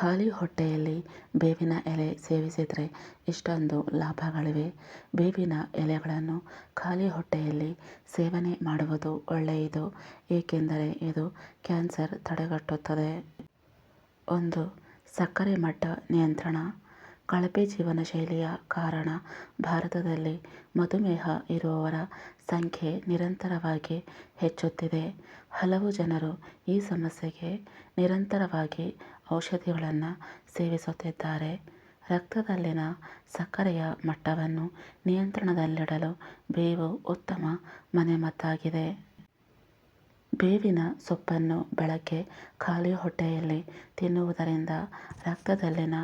ಖಾಲಿ ಹೊಟ್ಟೆಯಲ್ಲಿ ಬೇವಿನ ಎಲೆ ಸೇವಿಸಿದರೆ ಇಷ್ಟೊಂದು ಲಾಭಗಳಿವೆ. ಬೇವಿನ ಎಲೆಗಳನ್ನು ಖಾಲಿ ಹೊಟ್ಟೆಯಲ್ಲಿ ಸೇವನೆ ಮಾಡುವುದು ಒಳ್ಳೆಯದು, ಏಕೆಂದರೆ ಇದು ಕ್ಯಾನ್ಸರ್ ತಡೆಗಟ್ಟುತ್ತದೆ. ಒಂದು ಸಕ್ಕರೆ ಮಟ್ಟ ನಿಯಂತ್ರಣ. ಕಳಪೆ ಜೀವನಶೈಲಿಯ ಕಾರಣ ಭಾರತದಲ್ಲಿ ಮಧುಮೇಹ ಇರುವವರ ಸಂಖ್ಯೆ ನಿರಂತರವಾಗಿ ಹೆಚ್ಚುತ್ತಿದೆ. ಹಲವು ಜನರು ಈ ಸಮಸ್ಯೆಗೆ ನಿರಂತರವಾಗಿ ಔಷಧಿಗಳನ್ನು ಸೇವಿಸುತ್ತಿದ್ದಾರೆ. ರಕ್ತದಲ್ಲಿನ ಸಕ್ಕರೆಯ ಮಟ್ಟವನ್ನು ನಿಯಂತ್ರಣದಲ್ಲಿಡಲು ಬೇವು ಉತ್ತಮ ಮನೆಮದ್ದಾಗಿದೆ. ಬೇವಿನ ಸೊಪ್ಪನ್ನು ಬೆಳಗ್ಗೆ ಖಾಲಿ ಹೊಟ್ಟೆಯಲ್ಲಿ ತಿನ್ನುವುದರಿಂದ ರಕ್ತದಲ್ಲಿನ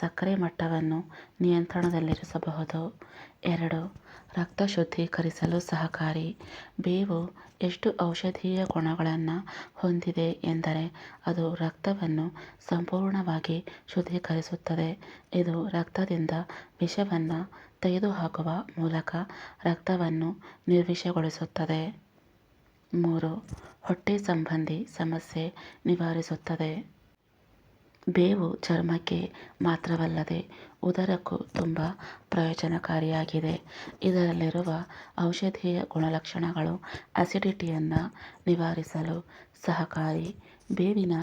ಸಕ್ಕರೆ ಮಟ್ಟವನ್ನು ನಿಯಂತ್ರಣದಲ್ಲಿರಿಸಬಹುದು. ಎರಡು, ರಕ್ತ ಶುದ್ಧೀಕರಿಸಲು ಸಹಕಾರಿ. ಬೇವು ಎಷ್ಟು ಔಷಧೀಯ ಗುಣಗಳನ್ನು ಹೊಂದಿದೆ ಎಂದರೆ ಅದು ರಕ್ತವನ್ನು ಸಂಪೂರ್ಣವಾಗಿ ಶುದ್ಧೀಕರಿಸುತ್ತದೆ. ಇದು ರಕ್ತದಿಂದ ವಿಷವನ್ನು ತೆಗೆದುಹಾಕುವ ಮೂಲಕ ರಕ್ತವನ್ನು ನಿರ್ವಿಷಗೊಳಿಸುತ್ತದೆ. ಮೂರು. ಹೊಟ್ಟೆ ಸಂಬಂಧಿ ಸಮಸ್ಯೆ ನಿವಾರಿಸುತ್ತದೆ. ಬೇವು ಚರ್ಮಕ್ಕೆ ಮಾತ್ರವಲ್ಲದೆ ಉದರಕ್ಕೂ ತುಂಬ ಪ್ರಯೋಜನಕಾರಿಯಾಗಿದೆ. ಇದರಲ್ಲಿರುವ ಔಷಧೀಯ ಗುಣಲಕ್ಷಣಗಳು ಅಸಿಡಿಟಿಯನ್ನು ನಿವಾರಿಸಲು ಸಹಕಾರಿ. ಬೇವಿನ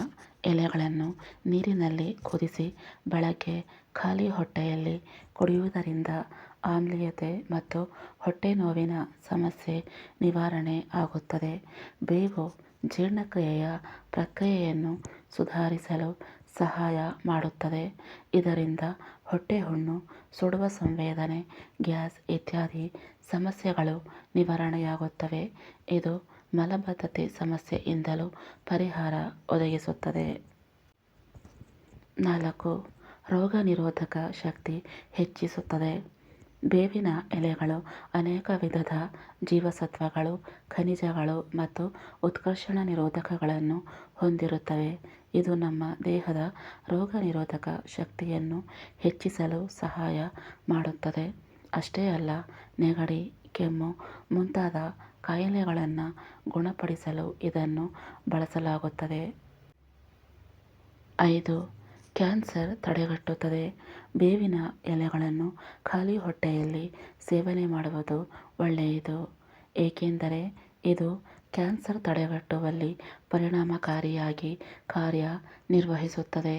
ಎಲೆಗಳನ್ನು ನೀರಿನಲ್ಲಿ ಕುದಿಸಿ, ಬೆಳಗ್ಗೆ ಖಾಲಿ ಹೊಟ್ಟೆಯಲ್ಲಿ ಕುಡಿಯುವುದರಿಂದ ಆಮ್ಲೀಯತೆ ಮತ್ತು ಹೊಟ್ಟೆನೋವಿನ ಸಮಸ್ಯೆ ನಿವಾರಣೆ ಆಗುತ್ತದೆ. ಬೇವು ಜೀರ್ಣಕ್ರಿಯೆಯ ಪ್ರಕ್ರಿಯೆಯನ್ನು ಸುಧಾರಿಸಲು ಸಹಾಯ ಮಾಡುತ್ತದೆ. ಇದರಿಂದ ಹೊಟ್ಟೆಹುಣ್ಣು ಸುಡುವ ಸಂವೇದನೆ, ಗ್ಯಾಸ್ ಇತ್ಯಾದಿ ಸಮಸ್ಯೆಗಳು ನಿವಾರಣೆಯಾಗುತ್ತವೆ. ಇದು ಮಲಬದ್ಧತೆ ಸಮಸ್ಯೆಯಿಂದಲೂ ಪರಿಹಾರ ಒದಗಿಸುತ್ತದೆ. ನಾಲ್ಕು, ರೋಗನಿರೋಧಕ ಶಕ್ತಿ ಹೆಚ್ಚಿಸುತ್ತದೆ. ಬೇವಿನ ಎಲೆಗಳು ಅನೇಕ ವಿಧದ ಜೀವಸತ್ವಗಳು, ಖನಿಜಗಳು ಮತ್ತು ಉತ್ಕರ್ಷಣ ನಿರೋಧಕಗಳನ್ನು ಹೊಂದಿರುತ್ತವೆ. ಇದು ನಮ್ಮ ದೇಹದ ರೋಗನಿರೋಧಕ ಶಕ್ತಿಯನ್ನು ಹೆಚ್ಚಿಸಲು ಸಹಾಯ ಮಾಡುತ್ತದೆ. ಅಷ್ಟೇ ಅಲ್ಲ, ನೆಗಡಿ, ಕೆಮ್ಮು ಮುಂತಾದ ಕಾಯಿಲೆಗಳನ್ನು ಗುಣಪಡಿಸಲು ಇದನ್ನು ಬಳಸಲಾಗುತ್ತದೆ. ಐದು ಕ್ಯಾನ್ಸರ್ ತಡೆಗಟ್ಟುತ್ತದೆ. ಬೇವಿನ ಎಲೆಗಳನ್ನು ಖಾಲಿ ಹೊಟ್ಟೆಯಲ್ಲಿ ಸೇವನೆ ಮಾಡುವುದು ಒಳ್ಳೆಯದು. ಏಕೆಂದರೆ ಇದು ಕ್ಯಾನ್ಸರ್ ತಡೆಗಟ್ಟುವಲ್ಲಿ ಪರಿಣಾಮಕಾರಿಯಾಗಿ ಕಾರ್ಯ ನಿರ್ವಹಿಸುತ್ತದೆ.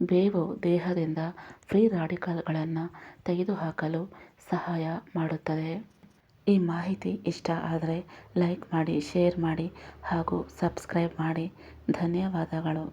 ಬೇವು ದೇಹದಿಂದ ಫ್ರೀ ರಾಡಿಕಲ್ಗಳನ್ನು ತೆಗೆದುಹಾಕಲು ಸಹಾಯ ಮಾಡುತ್ತದೆ. ಈ ಮಾಹಿತಿ ಇಷ್ಟ ಆದರೆ ಲೈಕ್ ಮಾಡಿ, ಶೇರ್ ಮಾಡಿ ಹಾಗೂ ಸಬ್ಸ್ಕ್ರೈಬ್ ಮಾಡಿ. ಧನ್ಯವಾದಗಳು.